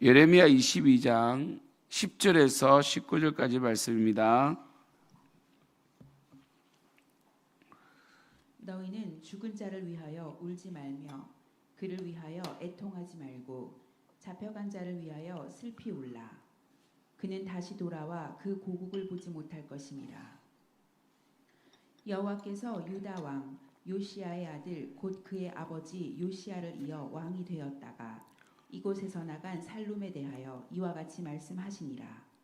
예레미야 22장 10절에서 19절까지 말씀입니다. 너희는 죽은 자를 위하여 울지 말며 그를 위하여 애통하지 말고 잡혀간 자를 위하여 슬피 울라 그는 다시 돌아와 그 고국을 보지 못할 것임이라 여호와께서 유다 왕 요시아의 아들 곧 그의 아버지 요시아를 이어 왕이 되었다가 이곳에서 나간 살룸에 대하여 이와 같이 말씀하시니라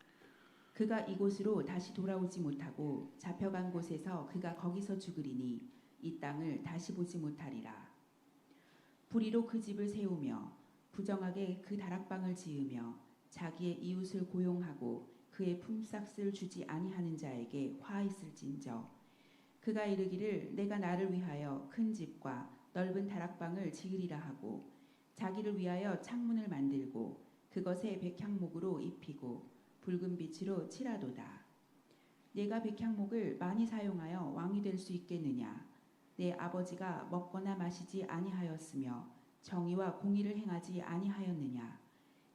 그가 이곳으로 다시 돌아오지 못하고 잡혀간 곳에서 그가 거기서 죽으리니 이 땅을 다시 보지 못하리라. 불의로 그 집을 세우며 부정하게 그 다락방을 지으며 자기의 이웃을 고용하고 그의 품삯을 주지 아니하는 자에게 화 있을진저 그가 이르기를 내가 나를 위하여 큰 집과 넓은 다락방을 지으리라 하고 자기를 위하여 창문을 만들고 그것에 백향목으로 입히고 붉은 빛으로 칠하도다. 내가 백향목을 많이 사용하여 왕이 될 수 있겠느냐? 내 아버지가 먹거나 마시지 아니하였으며 정의와 공의를 행하지 아니하였느냐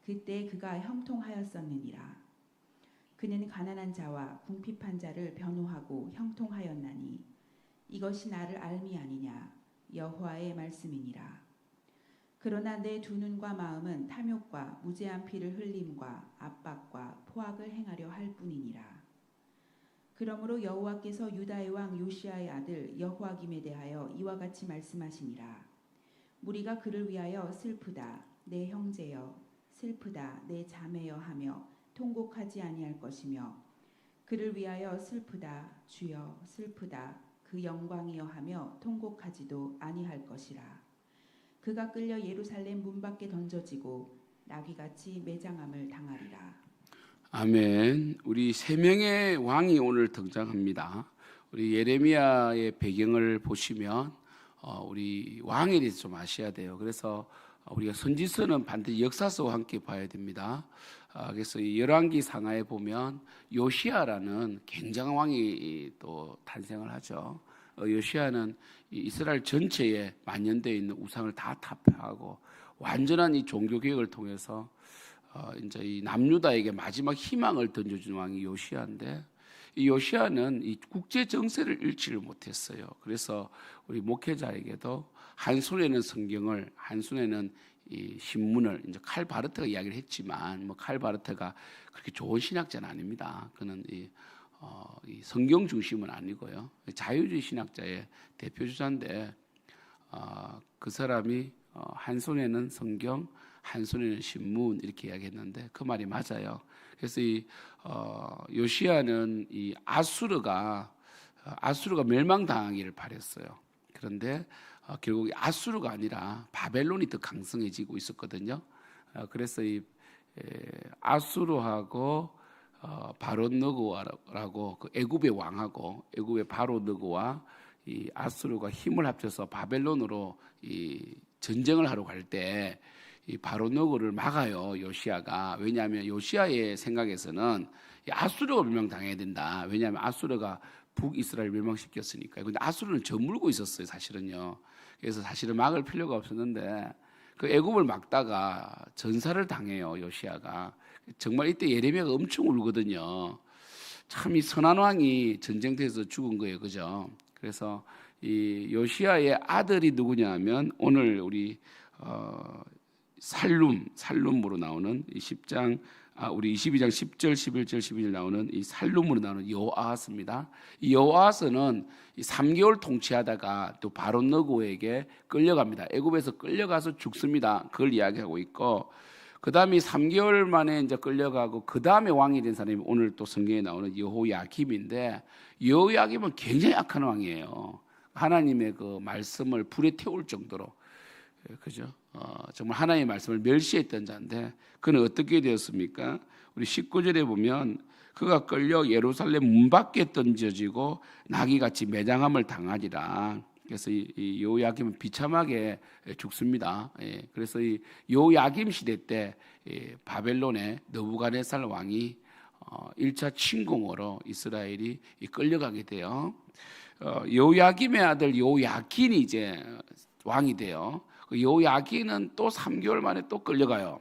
그때 그가 형통하였었느니라 그는 가난한 자와 궁핍한 자를 변호하고 형통하였나니 이것이 나를 알미 아니냐 여호와의 말씀이니라 그러나 내 두 눈과 마음은 탐욕과 무죄한 피를 흘림과 압박과 포악을 행하려 할 뿐이니라. 그러므로 여호와께서 유다의 왕 요시아의 아들 여호와김에 대하여 이와 같이 말씀하시니라. 무리가 그를 위하여 슬프다 내 형제여 슬프다 내 자매여 하며 통곡하지 아니할 것이며 그를 위하여 슬프다 주여 슬프다 그 영광이여 하며 통곡하지도 아니할 것이라 그가 끌려 예루살렘 문 밖에 던져지고 나귀같이 매장함을 당하리라 아멘. 우리 세 명의 왕이 오늘 등장합니다. 우리 예레미야의 배경을 보시면 어, 우리 왕에 대해서 좀 아셔야 돼요. 그래서 우리가 선지서는 반드시 역사서와 함께 봐야 됩니다. 아, 그래서 이 열왕기 상하에 보면 요시아라는 굉장한 왕이 또 탄생을 하죠. 어, 요시아는 이 이스라엘 전체에 만연되어 있는 우상을 다 타파하고 완전한 이 종교 개혁을 통해서 어, 이제 이 남유다에게 마지막 희망을 던져준 왕이 요시아인데 이 요시아는 이 국제 정세를 잃지를 못했어요. 그래서 우리 목회자에게도 한 손에는 성경을 한 손에는 이 신문을 이제 칼 바르트가 이야기를 했지만 뭐 칼 바르트가 그렇게 좋은 신학자는 아닙니다. 그는 이, 어, 이 성경 중심은 아니고요. 자유주의 신학자의 대표 주자인데 어, 그 사람이 어, 한 손에는 성경, 한 손에는 신문 이렇게 이야기했는데 그 말이 맞아요. 그래서 이 어, 요시아는 이 아수르가 어, 아수르가 멸망당하기를 바랬어요. 그런데 어, 결국 아수르가 아니라 바벨론이 더 강성해지고 있었거든요. 어, 그래서 이 에, 아수르하고 어, 바론느고라고 그 애굽의 왕하고 애굽의 바로 느고와 이 아수르가 힘을 합쳐서 바벨론으로 이 전쟁을 하러 갈 때 이 바로너고를 막아요 요시아가. 왜냐하면 요시아의 생각에서는 이 아수르가 멸망당해야 된다. 왜냐하면 아수르가 북이스라엘 멸망시켰으니까 근데 아수르는 저물고 있었어요 사실은요. 그래서 사실은 막을 필요가 없었는데 그 애굽을 막다가 전사를 당해요 요시아가. 정말 이때 예레미야가 엄청 울거든요. 참 이 선한 왕이 전쟁터에서 죽은 거예요 그죠? 그래서 이 요시아의 아들이 누구냐면 오늘 우리 어, 살룸 살룸으로 나오는 이 10장 아, 우리 22장 10절 11절 12절 나오는 이 살룸으로 나오는 여호아스입니다. 이 여호아스는 이 3개월 통치하다가 또 바론 너고에게 끌려갑니다. 애굽에서 끌려가서 죽습니다. 그걸 이야기하고 있고 그 다음에 3개월 만에 이제 끌려가고 그 다음에 왕이 된 사람이 오늘 또 성경에 나오는 여호야김인데 여호야김은 굉장히 악한 왕이에요. 하나님의 그 말씀을 불에 태울 정도로 예, 그죠? 어, 정말 하나님의 말씀을 멸시했던 자인데 그는 어떻게 되었습니까? 우리 19절에 보면 그가 끌려 예루살렘 문 밖에 던져지고 나귀같이 매장함을 당하리라. 그래서 요야김은 비참하게 죽습니다. 예, 그래서 이 요야김 시대 때 예, 바벨론의 너부갓네살 왕이 어, 1차 침공으로 이스라엘이 이 끌려가게 돼요. 어, 요야김의 아들 요야긴이 이제 왕이 돼요. 그 요야긴은 또 3개월 만에 또 끌려가요.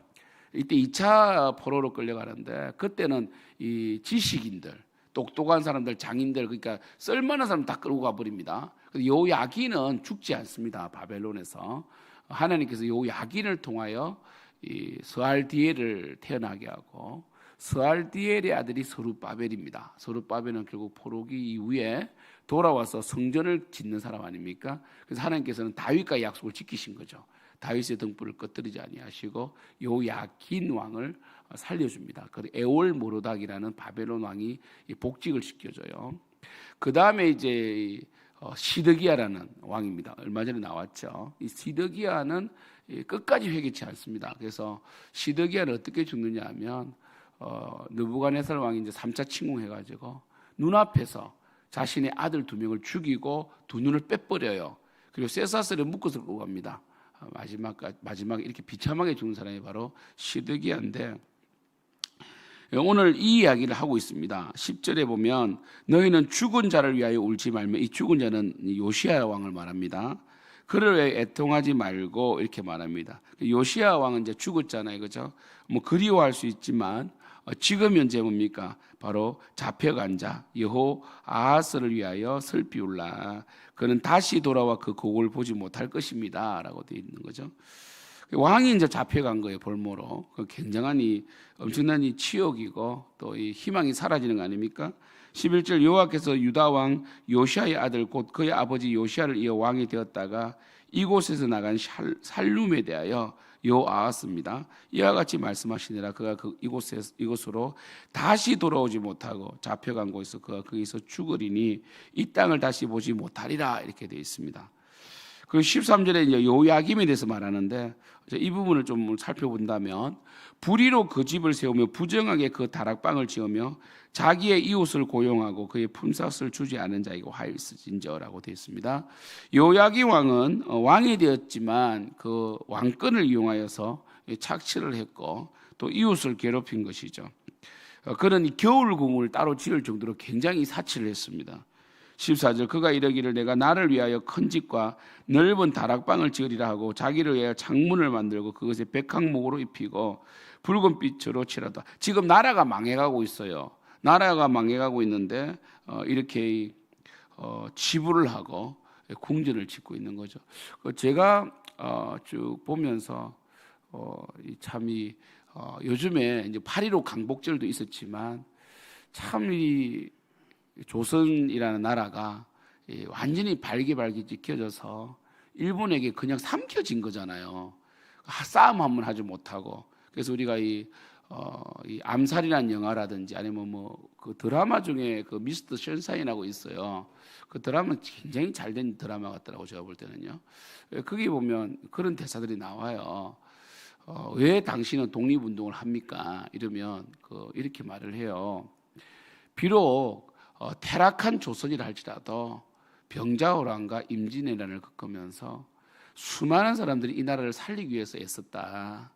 이때 2차 포로로 끌려가는데 그때는 이 지식인들, 똑똑한 사람들, 장인들 그러니까 쓸만한 사람 다 끌고 가 버립니다. 요 야기는 죽지 않습니다. 바벨론에서 하나님께서 요 야기를 통하여 이 스알디엘을 태어나게 하고 스알디엘의 아들이 서룻바벨입니다. 서룻바벨은 결국 포로기 이후에 돌아와서 성전을 짓는 사람 아닙니까? 그래서 하나님께서는 다윗과 약속을 지키신 거죠. 다윗의 등불을 꺼뜨리지 아니하시고 요 야긴 왕을 살려줍니다. 그 에올 모로닥이라는 바벨론 왕이 이 복직을 시켜줘요. 그 다음에 이제 어, 시드기야라는 왕입니다. 얼마 전에 나왔죠. 이 시드기야는 이 끝까지 회개치 않습니다. 그래서 시드기야는 어떻게 죽느냐 하면 어, 느부갓네살 왕이 이제 3차 침공해가지고 눈앞에서 자신의 아들 두 명을 죽이고 두 눈을 빼버려요. 그리고 쇠사슬에 묶어서 갑니다. 어, 마지막 마지막에 이렇게 비참하게 죽는 사람이 바로 시드기야인데 오늘 이 이야기를 하고 있습니다. 10절에 보면 너희는 죽은 자를 위하여 울지 말며 이 죽은 자는 요시야 왕을 말합니다. 그를 왜 애통하지 말고 이렇게 말합니다. 요시야 왕은 이제 죽었잖아요. 그죠? 뭐 그리워할 수 있지만 어, 지금 현재 뭡니까? 바로 잡혀간 자 여호 아하스를 위하여 슬피 울라. 그는 다시 돌아와 그 곡을 보지 못할 것입니다라고 되어 있는 거죠. 왕이 이제 잡혀간 거예요 볼모로. 그 굉장한 이 엄청난 이 치욕이고 또 이 희망이 사라지는 거 아닙니까? 11절 여호와께서 유다 왕 요시아의 아들 곧 그의 아버지 요시아를 이어 왕이 되었다가 이곳에서 나간 샬- 살룸에 대하여 여호아하스입니다. 이와 같이 말씀하시니라 그가 그 이곳에 이곳으로 다시 돌아오지 못하고 잡혀간 곳에서 그가 거기서 죽으리니 이 땅을 다시 보지 못하리라 이렇게 되어 있습니다. 그 13절에 이제 요야김에 대해서 말하는데 이 부분을 좀 살펴본다면 불의로 그 집을 세우며 부정하게 그 다락방을 지으며 자기의 이웃을 고용하고 그의 품삯을 주지 않은 자에게 화일스진저라고 되어 있습니다. 요야기 왕은 어, 왕이 되었지만 그 왕권을 이용하여서 착취를 했고 또 이웃을 괴롭힌 것이죠. 어, 그는 이 겨울궁을 따로 지을 정도로 굉장히 사치를 했습니다. 14절 그가 이르기를 내가 나를 위하여 큰 집과 넓은 다락방을 지으리라 하고 자기를 위하여 창문을 만들고 그것에 백항목으로 입히고 붉은 빛으로 칠하다. 지금 나라가 망해가고 있어요. 나라가 망해가고 있는데 어, 이렇게 어, 지불을 하고 궁전을 짓고 있는 거죠. 그 제가 어, 쭉 보면서 어, 이 참이 어, 요즘에 이제 8.15 강복절도 있었지만 참 이 조선이라는 나라가 이 완전히 발기발기 지켜져서 일본에게 그냥 삼켜진 거잖아요. 아, 싸움 한번 하지 못하고 그래서 우리가 이, 어, 이 암살이라는 영화라든지 아니면 뭐 그 드라마 중에 그 미스터 션사인하고 있어요. 그 드라마 굉장히 잘 된 드라마 같더라고 제가 볼 때는요. 예, 거기 보면 그런 대사들이 나와요. 어, 왜 당신은 독립운동을 합니까? 이러면 그 이렇게 말을 해요. 비록 어, 태락한 조선이라 할지라도 병자호란과 임진왜란을 겪으면서 수많은 사람들이 이 나라를 살리기 위해서 애썼다.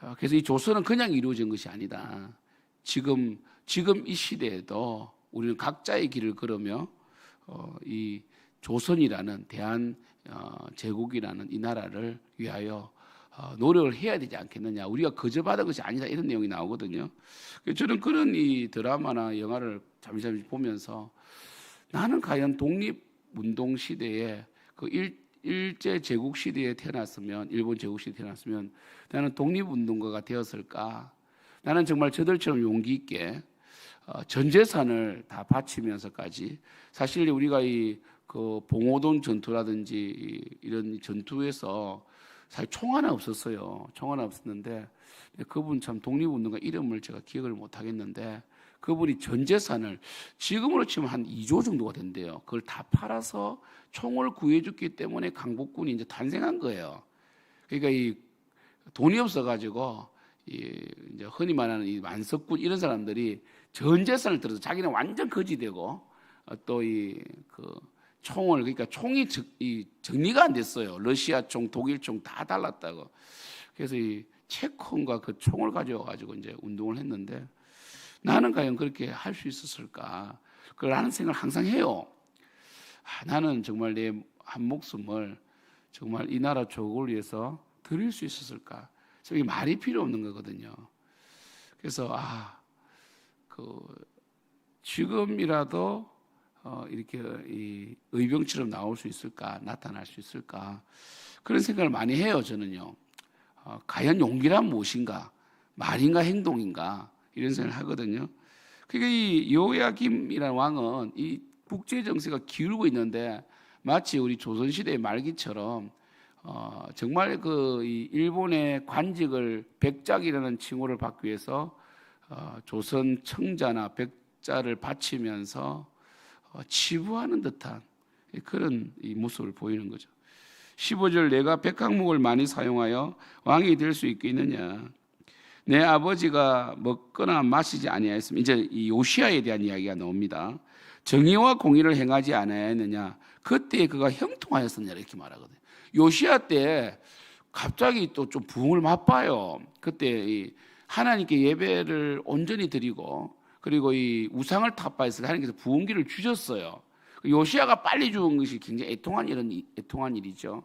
어, 그래서 이 조선은 그냥 이루어진 것이 아니다. 지금 지금 이 시대에도 우리는 각자의 길을 걸으며 어, 이 조선이라는 대한 어, 제국이라는 이 나라를 위하여 어, 노력을 해야 되지 않겠느냐. 우리가 거저받은 것이 아니다 이런 내용이 나오거든요. 저는 그런 이 드라마나 영화를 잠시 잠시 보면서 나는 과연 독립 운동 시대에 그 일, 일제 제국 시대에 태어났으면 일본 제국 시대에 태어났으면 나는 독립운동가가 되었을까? 나는 정말 저들처럼 용기 있게 어, 전 재산을 다 바치면서까지 사실 우리가 이 그 봉오동 전투라든지 이- 이런 전투에서 사실 총 하나 없었어요. 총 하나 없었는데 그분 참 독립운동가 이름을 제가 기억을 못 하겠는데 그분이 전 재산을 지금으로 치면 한 2조 정도가 된대요. 그걸 다 팔아서 총을 구해줬기 때문에 강복군이 이제 탄생한 거예요. 그러니까 이 돈이 없어가지고 이 이제 흔히 말하는 이 만석군 이런 사람들이 전 재산을 들어서 자기는 완전 거지되고 또 이 그 총을 그러니까 총이 정, 이 정리가 안 됐어요. 러시아 총, 독일 총 다 달랐다고. 그래서 이 채권과 그 총을 가져와 가지고 이제 운동을 했는데 나는 과연 그렇게 할 수 있었을까? 그라는 생각을 항상 해요. 아, 나는 정말 내 한 목숨을 정말 이 나라 조국을 위해서 드릴 수 있었을까? 저게 말이 필요 없는 거거든요. 그래서 아, 그 지금이라도 어, 이렇게 이 의병처럼 나올 수 있을까, 나타날 수 있을까 그런 생각을 많이 해요. 저는요. 어, 과연 용기란 무엇인가, 말인가 행동인가 이런 생각을 하거든요. 그러니까 이 요야김이라는 왕은 이 국제 정세가 기울고 있는데 마치 우리 조선 시대 말기처럼 어, 정말 그이 일본의 관직을 백작이라는 칭호를 받기 위해서 어, 조선 청자나 백자를 바치면서 어, 치부하는 듯한 그런 이 모습을 보이는 거죠. 15절 내가 백항목을 많이 사용하여 왕이 될 수 있겠느냐? 내 아버지가 먹거나 마시지 아니하였으면 이제 이 요시아에 대한 이야기가 나옵니다. 정의와 공의를 행하지 아니하였느냐? 그때 그가 형통하였느냐 이렇게 말하거든요. 요시아 때 갑자기 또 좀 부흥을 맛봐요. 그때 이 하나님께 예배를 온전히 드리고 그리고 이 우상을 타파해서 하나님께서 부흥기를 주셨어요. 요시아가 빨리 죽은 것이 굉장히 애통한 일은 애통한 일이죠.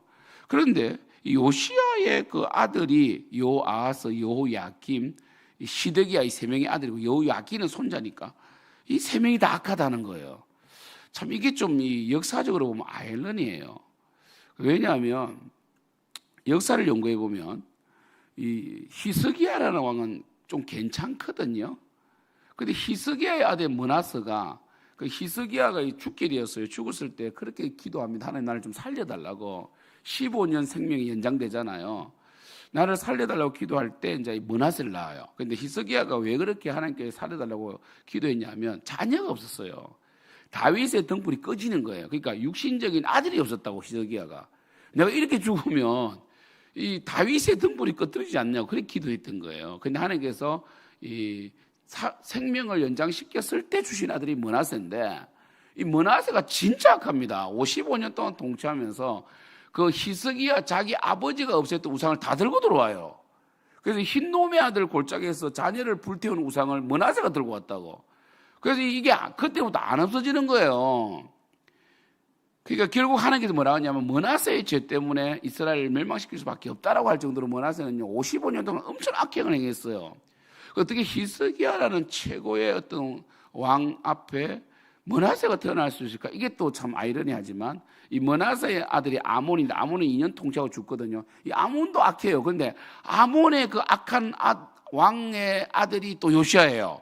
그런데 이 요시아의 그 아들이 요아하스, 요야김, 이 시드기야 이 세 명의 아들이고 요야기는 손자니까 이 세 명이 다 악하다는 거예요. 참 이게 좀 이 역사적으로 보면 아일러니예요. 왜냐하면 역사를 연구해 보면 이 히스기야라는 왕은 좀 괜찮거든요. 근데 히스기야의 아들 문하스가 그 히스기야가 이 죽길이었어요. 죽었을 때 그렇게 기도합니다. 하나님 나를 좀 살려달라고 15년 생명이 연장되잖아요. 나를 살려달라고 기도할 때 이제 문하스를 낳아요. 근데 히스기야가 왜 그렇게 하나님께 살려달라고 기도했냐면 자녀가 없었어요. 다윗의 등불이 꺼지는 거예요. 그러니까 육신적인 아들이 없었다고 히스기야가. 내가 이렇게 죽으면 이 다윗의 등불이 꺼뜨리지 않냐고 그렇게 기도했던 거예요. 근데 하나님께서 이 사- 생명을 연장시켰을 때 주신 아들이 머나세인데 이 머나세가 진짜 악합니다. 55년 동안 통치하면서 그 히스기야 자기 아버지가 없앴던 우상을 다 들고 들어와요. 그래서 흰 놈의 아들 골짜기에서 자녀를 불태우는 우상을 머나세가 들고 왔다고. 그래서 이게 그때부터 안 없어지는 거예요. 그러니까 결국 하나님께서 뭐라 하냐면 머나세의 죄 때문에 이스라엘을 멸망시킬 수밖에 없다라고 할 정도로 머나세는요 55년 동안 엄청 악행을 행했어요. 어떻게 히스기야라는 최고의 어떤 왕 앞에 머나세가 태어날 수 있을까? 이게 또 참 아이러니하지만 이 머나세의 아들이 아몬인데 아몬은 2년 통치하고 죽거든요. 이 아몬도 악해요. 그런데 아몬의 그 악한 아- 왕의 아들이 또 요시아예요.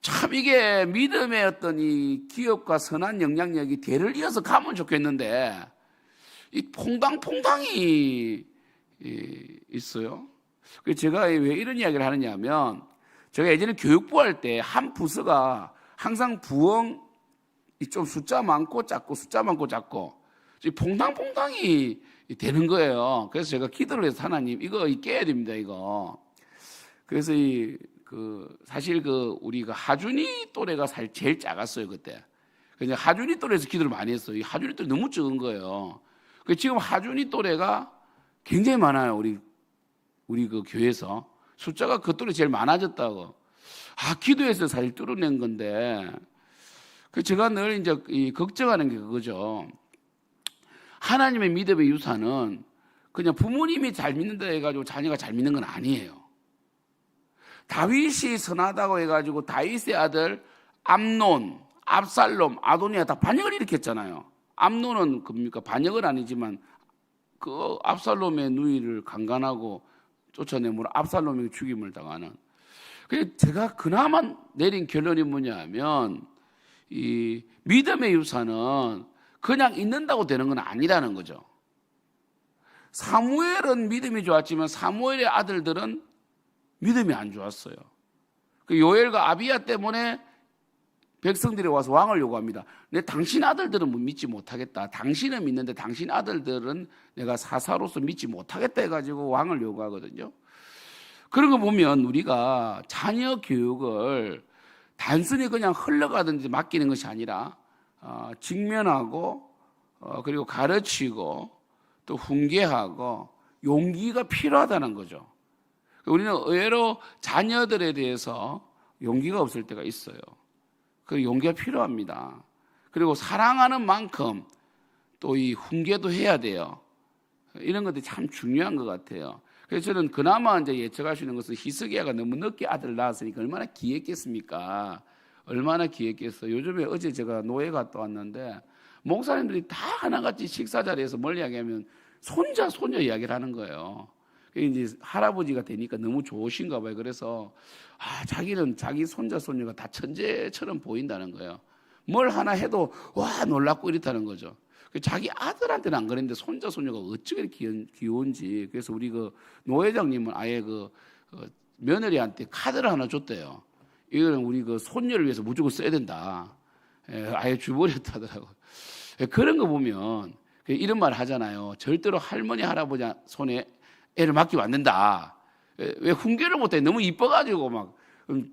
참 이게 믿음의 어떤 이 기업과 선한 영향력이 대를 이어서 가면 좋겠는데 이 퐁당퐁당이 이- 있어요. 그래서 제가 왜 이런 이야기를 하느냐면 제가 예전에 교육부 할 때 한 부서가 항상 부엉 이좀 숫자 많고 작고 숫자 많고 작고 이 퐁당퐁당이 되는 거예요. 그래서 제가 기도를 해서 하나님 이거 깨야 됩니다 이거. 그래서 이 그 사실 그 우리 그 하준이 또래가 살 제일 작았어요 그때. 그냥 하준이 또래에서 기도를 많이 했어요. 이 하준이 또래 너무 적은 거예요. 그 지금 하준이 또래가 굉장히 많아요 우리 우리 그 교회에서 숫자가 그 또래 제일 많아졌다고. 아 기도해서 사실 뚫어낸 건데 그 제가 늘 이제 이 걱정하는 게 그거죠. 하나님의 믿음의 유산은 그냥 부모님이 잘 믿는다 해가지고 자녀가 잘 믿는 건 아니에요. 다윗이 선하다고 해가지고 다윗의 아들 암논, 압살롬, 아도니아 다 반역을 일으켰잖아요. 암논은 뭡니까 반역은 아니지만 그 압살롬의 누이를 강간하고 쫓아내므로 압살롬의 죽임을 당하는. 그래서 제가 그나마 내린 결론이 뭐냐면 이 믿음의 유산은 그냥 있는다고 되는 건 아니라는 거죠. 사무엘은 믿음이 좋았지만 사무엘의 아들들은 믿음이 안 좋았어요. 그 요엘과 아비야 때문에 백성들이 와서 왕을 요구합니다. 내 당신 아들들은 뭐 믿지 못하겠다. 당신은 믿는데 당신 아들들은 내가 사사로서 믿지 못하겠다 해가지고 왕을 요구하거든요. 그런 거 보면 우리가 자녀 교육을 단순히 그냥 흘러가든지 맡기는 것이 아니라 어, 직면하고 어, 그리고 가르치고 또 훈계하고 용기가 필요하다는 거죠. 우리는 의외로 자녀들에 대해서 용기가 없을 때가 있어요. 그 용기가 필요합니다. 그리고 사랑하는 만큼 또 이 훈계도 해야 돼요. 이런 것들이 참 중요한 것 같아요. 그래서 저는 그나마 이제 예측할 수 있는 것은 희석이야가 너무 늦게 아들 낳았으니까 얼마나 기했겠습니까? 얼마나 기했겠어. 요즘에 어제 제가 노예 갔다 왔는데 목사님들이 다 하나같이 식사 자리에서 뭘 이야기하면 손자 손녀 이야기를 하는 거예요. 이제 할아버지가 되니까 너무 좋으신가 봐요. 그래서 아 자기는 자기 손자 손녀가 다 천재처럼 보인다는 거예요. 뭘 하나 해도 와 놀랍고 이렇다는 거죠. 그 자기 아들한테는 안 그랬는데 손자 손녀가 어찌게 귀여운, 귀여운지 그래서 우리 그 노회장님은 아예 그 어, 며느리한테 카드를 하나 줬대요. 이거는 우리 그 손녀를 위해서 무조건 써야 된다. 예, 아예 주버렸다더라고. 예, 그런 거 보면 그 이런 말 하잖아요. 절대로 할머니 할아버지 손에 애를 맡기면 안 된다. 예, 왜 훈계를 못해? 너무 이뻐가지고 막 음,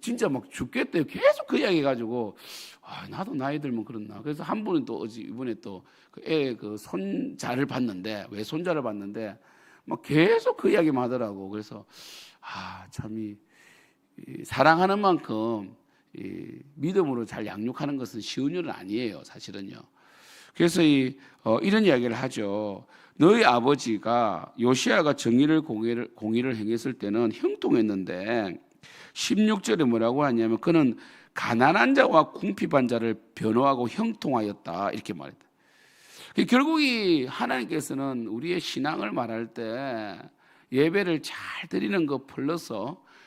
진짜 막 죽겠대요. 계속 그 이야기 해가지고 아, 나도 나이 들면 그렇나. 그래서 한 분은 또 어제 이번에 또그애그 손자를 봤는데 왜 손자를 봤는데 막 계속 그 이야기만 하더라고. 그래서 아, 참이 이 사랑하는 만큼 이 믿음으로 잘 양육하는 것은 쉬운 일은 아니에요, 사실은요. 그래서 이 어, 이런 이야기를 하죠. 너희 아버지가 요시아가 정의를 공의를, 공의를 행했을 때는 형통했는데 16절에 뭐라고 하냐면 그는 가난한 자와 궁핍한 자를 변호하고 형통하였다 이렇게 말했다. 그 결국 이 하나님께서는 우리의 신앙을 말할 때 예배를 잘 드리는 것 플러스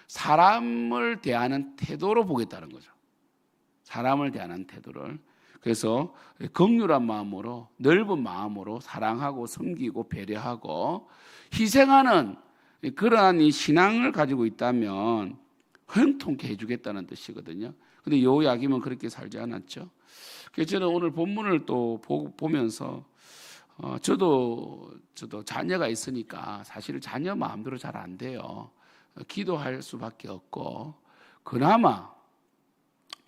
사람을 대하는 태도로 보겠다는 거죠. 사람을 대하는 태도를. 그래서 극률한 마음으로 넓은 마음으로 사랑하고 섬기고 배려하고 희생하는 그러한 이 신앙을 가지고 있다면 형통케 해주겠다는 뜻이거든요. 근데 요 야기면 그렇게 살지 않았죠. 그래서 저는 오늘 본문을 또 보, 보면서 어, 저도 저도 자녀가 있으니까 사실 자녀 마음대로 잘 안 돼요. 어, 기도할 수밖에 없고 그나마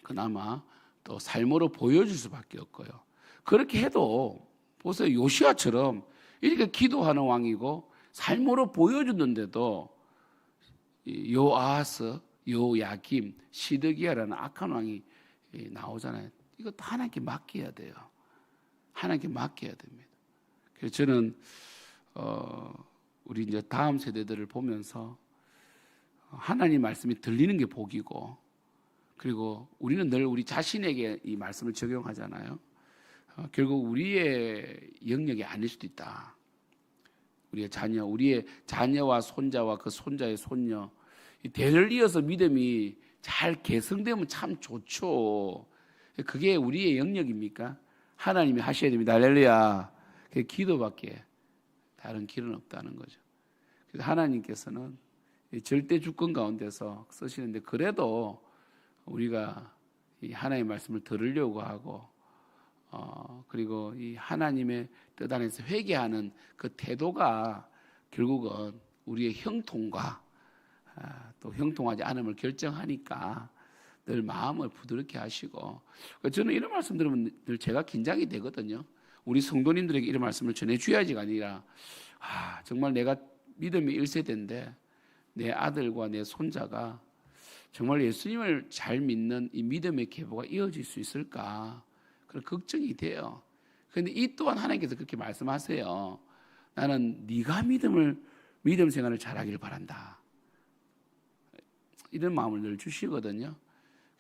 그나마 또 삶으로 보여줄 수밖에 없고요. 그렇게 해도 보세요 요시아처럼 이렇게 기도하는 왕이고 삶으로 보여주는데도 이 요아스, 요야김, 시드기야라는 악한 왕이 이 나오잖아요. 이거 다 하나님께 맡겨야 돼요. 하나님께 맡겨야 됩니다. 그래서 저는 어, 우리 이제 다음 세대들을 보면서 하나님 말씀이 들리는 게 복이고 그리고 우리는 늘 우리 자신에게 이 말씀을 적용하잖아요. 어, 결국 우리의 영역이 아닐 수도 있다. 우리의 자녀, 우리의 자녀와 손자와 그 손자의 손녀, 이 대를 이어서 믿음이 잘 개성되면 참 좋죠. 그게 우리의 영역입니까? 하나님이 하셔야 됩니다. 할렐루야. 그 기도밖에 다른 길은 없다는 거죠. 그래서 하나님께서는 이 절대 주권 가운데서 쓰시는데 그래도 우리가 이 하나님의 말씀을 들으려고 하고 어, 그리고 이 하나님의 뜻 안에서 회개하는 그 태도가 결국은 우리의 형통과 아, 또 형통하지 않음을 결정하니까 늘 마음을 부드럽게 하시고 저는 이런 말씀 들으면 늘 제가 긴장이 되거든요. 우리 성도님들에게 이런 말씀을 전해줘야지가 아니라 아, 정말 내가 믿음의 1세대인데 내 아들과 내 손자가 정말 예수님을 잘 믿는 이 믿음의 계보가 이어질 수 있을까? 그런 걱정이 돼요. 그런데 이 또한 하나님께서 그렇게 말씀하세요. 나는 네가 믿음을 믿음 생활을 잘하기를 바란다. 이런 마음을 늘 주시거든요.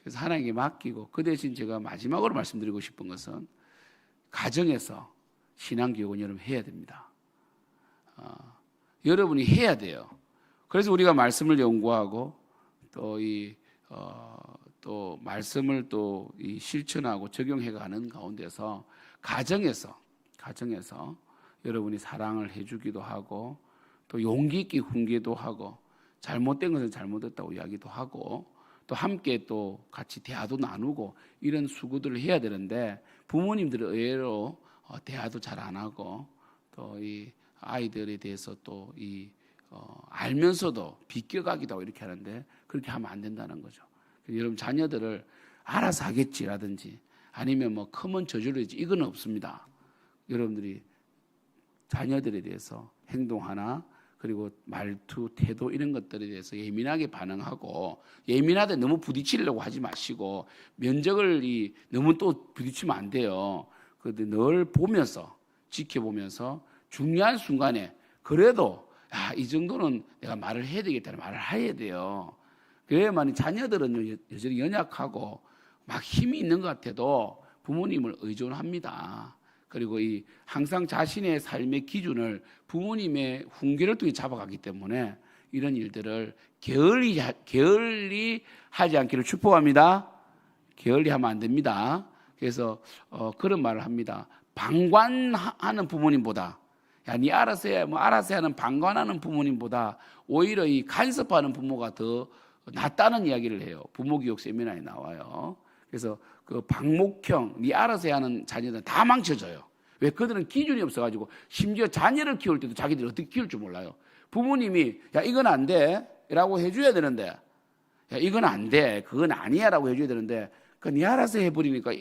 그래서 하나님께 맡기고 그 대신 제가 마지막으로 말씀드리고 싶은 것은 가정에서 신앙 교육은 여러분 해야 됩니다. 어, 여러분이 해야 돼요. 그래서 우리가 말씀을 연구하고 또이 어, 또 말씀을 또이 실천하고 적용해 가는 가운데서 가정에서 가정에서 여러분이 사랑을 해주기도 하고 또 용기 있게 훈계도 하고 잘못된 것은 잘못됐다고 이야기도 하고 또 함께 또 같이 대화도 나누고 이런 수고들을 해야 되는데 부모님들은 의외로 어, 대화도 잘 안 하고 또 이 아이들에 대해서 또이 어, 알면서도 비껴가기도 하고 이렇게 하는데 그렇게 하면 안 된다는 거죠. 여러분 자녀들을 알아서 하겠지라든지 아니면 뭐 크면 저주르지 이건 없습니다. 여러분들이 자녀들에 대해서 행동 하나 그리고 말투, 태도 이런 것들에 대해서 예민하게 반응하고 예민하게 너무 부딪히려고 하지 마시고 면적을 이 너무 또 부딪히면 안 돼요. 그런데 늘 보면서 지켜보면서 중요한 순간에 그래도 야, 이 정도는 내가 말을 해야 되겠다는 말을 해야 돼요. 그래야만 자녀들은 여- 여전히 연약하고 막 힘이 있는 것 같아도 부모님을 의존합니다. 그리고 이 항상 자신의 삶의 기준을 부모님의 훈계를 통해 잡아가기 때문에 이런 일들을 게을리 게을리 하지 않기를 축복합니다. 게을리 하면 안 됩니다. 그래서 어, 그런 말을 합니다. 방관하는 부모님보다 야, 네 알아서 해, 뭐 알아서 하는 방관하는 부모님보다 오히려 이 간섭하는 부모가 더 낫다는 이야기를 해요. 부모 교육 세미나에 나와요. 그래서 그 방목형, 네 알아서 해야 하는 자녀들은 다 망쳐져요. 왜 그들은 기준이 없어가지고 심지어 자녀를 키울 때도 자기들이 어떻게 키울 줄 몰라요. 부모님이 야 이건 안 돼라고 해줘야 되는데 야 이건 안 돼, 그건 아니야라고 해줘야 되는데 그네 알아서 해버리니까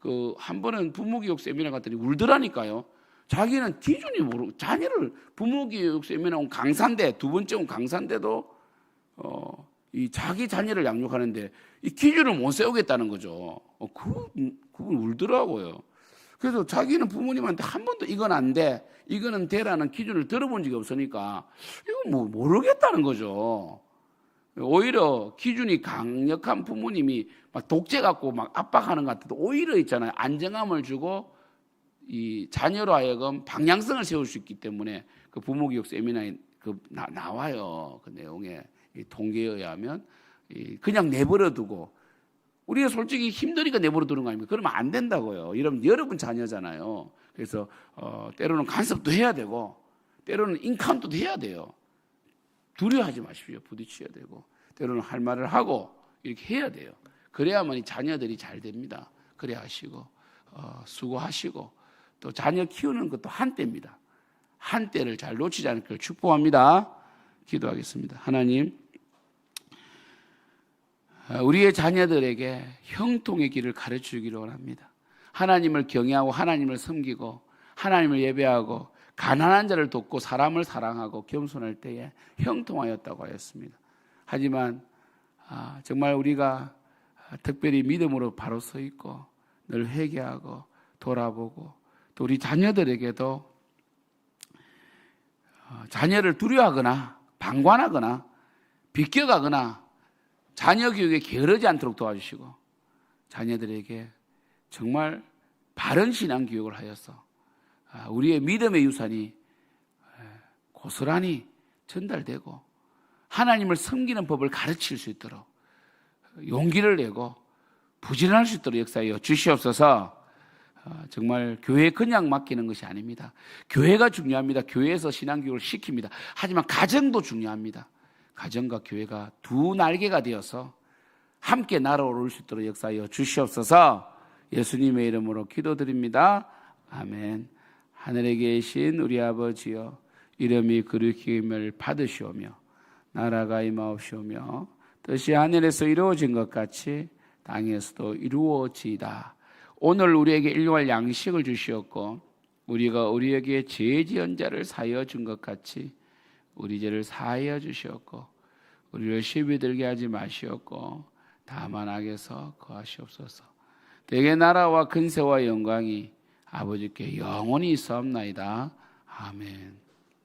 그한 번은 부모 교육 세미나 갔더니 울더라니까요. 자기는 기준이 모르고 자녀를 부모 교육 세미나 온 강사인데 두 번째 온 강사인데도 어, 이 자기 자녀를 양육하는데 이 기준을 못 세우겠다는 거죠. 어, 그, 그분 울더라고요. 그래서 자기는 부모님한테 한 번도 이건 안 돼, 이거는 돼라는 기준을 들어본 적이 없으니까 이건 뭐 모르겠다는 거죠. 오히려 기준이 강력한 부모님이 막 독재 갖고 막 압박하는 것 같아도 오히려 있잖아요. 안정감을 주고 이 자녀로 하여금 방향성을 세울 수 있기 때문에 그 부모 교육 세미나에 그 나, 나와요. 그 내용에 이 통계에 의하면 이 그냥 내버려 두고 우리가 솔직히 힘드니까 내버려 두는 거 아닙니까? 그러면 안 된다고요. 이러면 여러분 자녀잖아요. 그래서 어, 때로는 간섭도 해야 되고 때로는 인카운트도 해야 돼요. 두려워하지 마십시오. 부딪혀야 되고 때로는 할 말을 하고 이렇게 해야 돼요. 그래야만 이 자녀들이 잘 됩니다. 그래 하시고 어, 수고하시고 또 자녀 키우는 것도 한때입니다. 한때를 잘 놓치지 않길 축복합니다. 기도하겠습니다. 하나님 어, 우리의 자녀들에게 형통의 길을 가르쳐 주기를 원합니다. 하나님을 경외하고 하나님을 섬기고 하나님을 예배하고 가난한 자를 돕고 사람을 사랑하고 겸손할 때에 형통하였다고 하였습니다. 하지만 아, 정말 우리가 특별히 믿음으로 바로 서 있고 늘 회개하고 돌아보고 또 우리 자녀들에게도 어, 자녀를 두려워하거나 방관하거나 비껴가거나 자녀 교육에 게으르지 않도록 도와주시고 자녀들에게 정말 바른 신앙 교육을 하여서 아, 우리의 믿음의 유산이 고스란히 전달되고 하나님을 섬기는 법을 가르칠 수 있도록 용기를 내고 부지런할 수 있도록 역사하여 주시옵소서. 어, 정말 교회에 그냥 맡기는 것이 아닙니다. 교회가 중요합니다. 교회에서 신앙교육을 시킵니다. 하지만 가정도 중요합니다. 가정과 교회가 두 날개가 되어서 함께 날아오를 수 있도록 역사하여 주시옵소서. 예수님의 이름으로 기도드립니다. 아멘. 하늘에 계신 우리 아버지여 이름이 그리김을 받으시오며 나라가 임하옵시오며 뜻이 하늘에서 이루어진 것 같이 땅에서도 이루어지이다. 오늘 우리에게 일용할 양식을 주시었고 우리가 우리에게 죄 지은 자를 사하여 준 것 같이 우리 죄를 사하여 주시었고 우리를 시비 들게 하지 마시었고 다만 악에서 거하시옵소서. 대개 나라와 근세와 영광이 아버지께 영원히 있사옵나이다. 아멘.